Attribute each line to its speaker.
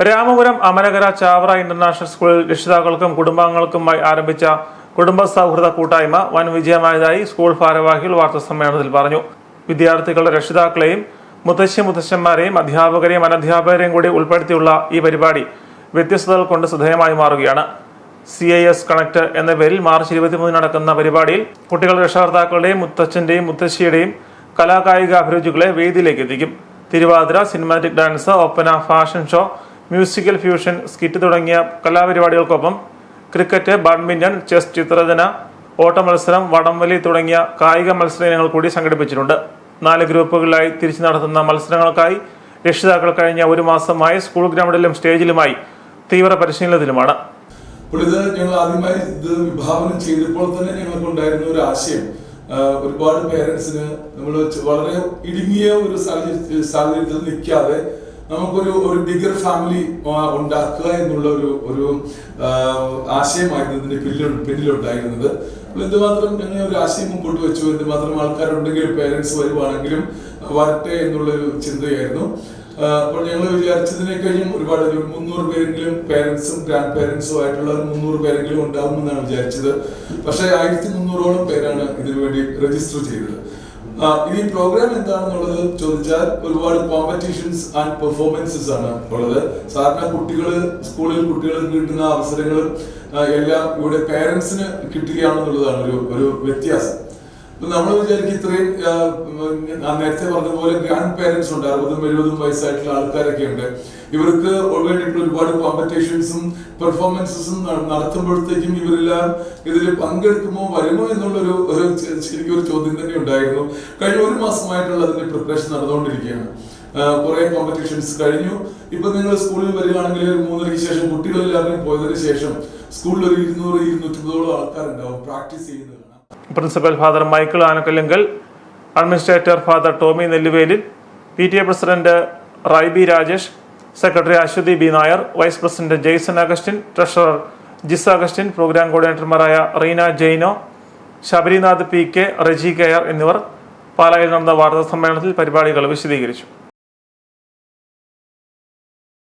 Speaker 1: Ramapuram അമലകര Chavara international സ്കൂളിൽ രക്ഷിതാക്കൾക്കും കുടുംബാംഗങ്ങൾക്കുമായി ആരംഭിച്ച കുടുംബ സൗഹൃദ കൂട്ടായ്മ വൻ വിജയമായതായി സ്കൂൾ ഭാരവാഹികൾ വാർത്താ സമ്മേളനത്തിൽ പറഞ്ഞു. വിദ്യാർത്ഥികളുടെ രക്ഷിതാക്കളെയും മുത്തശ്ശി മുത്തശ്ശന്മാരെയും അധ്യാപകരെയും അനധ്യാപകരെയും കൂടി ഉൾപ്പെടുത്തിയുള്ള ഈ പരിപാടി വ്യത്യസ്തതകൾ കൊണ്ട് ശ്രദ്ധേയമായി മാറുകയാണ്. സി ഐ എസ് കണക്ട് എന്ന പേരിൽ മാർച്ച് ഇരുപത്തിമൂന്നിന് നടക്കുന്ന പരിപാടിയിൽ കുട്ടികളുടെ രക്ഷകർത്താക്കളുടെയും മുത്തച്ഛന്റെയും മുത്തശ്ശിയുടെയും കലാകായിക അഭിരുചികളെ വേദിയിലേക്ക് എത്തിക്കും. Thiruvathira cinematic dance Oppana fashion show musical fusion skit തുടങ്ങിയ കലാപരിപാടികൾക്കൊപ്പം ക്രിക്കറ്റ് ബാഡ്മിന്റൺ ചെസ് ചിത്രരചന ഓട്ടമത്സരം വടംവലി തുടങ്ങിയ കായിക മത്സര ഇനങ്ങൾ കൂടി സംഘടിപ്പിച്ചിട്ടുണ്ട്. നാല് ഗ്രൂപ്പുകളിലായി തിരിച്ചു നടത്തുന്ന മത്സരങ്ങൾക്കായി രക്ഷിതാക്കൾ കഴിഞ്ഞ ഒരു മാസമായി സ്കൂൾ ഗ്രൗണ്ടിലും സ്റ്റേജിലുമായി തീവ്ര പരിശീലനത്തിലുമാണ്.
Speaker 2: ഇത് ഞങ്ങൾ ആദ്യമായി ഇത് വിഭാവനം ചെയ്തപ്പോൾ തന്നെ ഞങ്ങൾക്ക് ഉണ്ടായിരുന്ന ഒരു ആശയം. ഒരുപാട് പേരൻസിന് നമ്മൾ വളരെ ഇടുങ്ങിയ ഒരു സാഹചര്യ- സാഹചര്യത്തിൽ നിൽക്കാതെ നമുക്കൊരു ഒരു ബിഗർ ഫാമിലി ഉണ്ടാക്കുക എന്നുള്ള ഒരു ഒരു ആശയമായിരുന്നു ഇതിന്റെ പിന്നിൽ പിന്നിലുണ്ടായിരുന്നത്. എന്തുമാത്രം ഞങ്ങൾ ഒരു ആശയം മുമ്പോട്ട് വെച്ചു? എന്തുമാത്രം ആൾക്കാരുണ്ടെങ്കിലും പേരൻസ് വരുവാണെങ്കിലും വരട്ടെ എന്നുള്ളൊരു ചിന്തയായിരുന്നു. അപ്പോൾ ഞങ്ങൾ വിചാരിച്ചതിനെ കഴിഞ്ഞും ഒരുപാട് ഒരു മുന്നൂറ് പേരെങ്കിലും പേരൻസും ഗ്രാൻഡ് പേരൻസും ആയിട്ടുള്ള ഒരു മുന്നൂറ് പേരെങ്കിലും ഉണ്ടാവുമെന്നാണ് വിചാരിച്ചത്. പക്ഷേ ആയിരത്തി മുന്നൂറോളം പേരാണ് ഇതിനു വേണ്ടി രജിസ്റ്റർ ചെയ്തത്. ഈ പ്രോഗ്രാം എന്താണെന്നുള്ളത് ചോദിച്ചാൽ ഒരുപാട് കോമ്പറ്റീഷൻസ് ആൻഡ് പെർഫോമൻസസ് ആണ് ഉള്ളത്. സാധാരണ കുട്ടികൾ സ്കൂളിൽ കുട്ടികൾക്ക് കിട്ടുന്ന അവസരങ്ങളും ആ, എല്ലാം ഇവിടെ പേരൻസിന് കിട്ടുകയാണെന്നുള്ളതാണ് ഒരു ഒരു വ്യത്യാസം. നമ്മൾ വിചാരിക്കും ഇത്രയും നേരത്തെ പറഞ്ഞതുപോലെ ഗ്രാൻഡ് പേരൻസ് ഉണ്ട് അറുപതും എഴുപതും വയസ്സായിട്ടുള്ള ആൾക്കാരൊക്കെ ഉണ്ട്. ഇവർക്ക് വേണ്ടിയിട്ടുള്ള ഒരുപാട് കോമ്പറ്റീഷൻസും പെർഫോമൻസസും നടത്തുമ്പോഴത്തേക്കും ഇവരെല്ലാം ഇതിൽ പങ്കെടുക്കുമോ വരുമോ എന്നുള്ളൊരു ശരിക്കും ഒരു ചോദ്യം തന്നെ ഉണ്ടായിരുന്നു. കഴിഞ്ഞ ഒരു മാസമായിട്ടുള്ള അതിന്റെ പ്രിപ്പറേഷൻ നടന്നുകൊണ്ടിരിക്കുകയാണ്. കുറെ കോമ്പറ്റീഷൻസ് കഴിഞ്ഞു. ഇപ്പൊ നിങ്ങൾ സ്കൂളിൽ വരികയാണെങ്കിൽ ഒരു മൂന്നരയ്ക്ക് ശേഷം കുട്ടികളെല്ലാവരും പോയതിനു ശേഷം സ്കൂളിൽ ഒരു ഇരുന്നൂറ് ഇരുന്നൂറ്റമ്പതോളം ആൾക്കാരുണ്ടാവും പ്രാക്ടീസ് ചെയ്യുന്നത്
Speaker 1: principal father Michael Anakkallinkal administrator father Tommy Nelluvelil P T A president Raibi Rajesh secretary Aswathy B Nair vice president Jaison Augustine treasurer Jis Augustine program കോർഡിനേറ്റർമാരായ Reena Jaino Sabarinath P K Reji കെയർ എന്നിവർ പാലായിൽ നടന്ന വാർത്താ സമ്മേളനത്തിൽ പരിപാടികൾ വിശദീകരിച്ചു.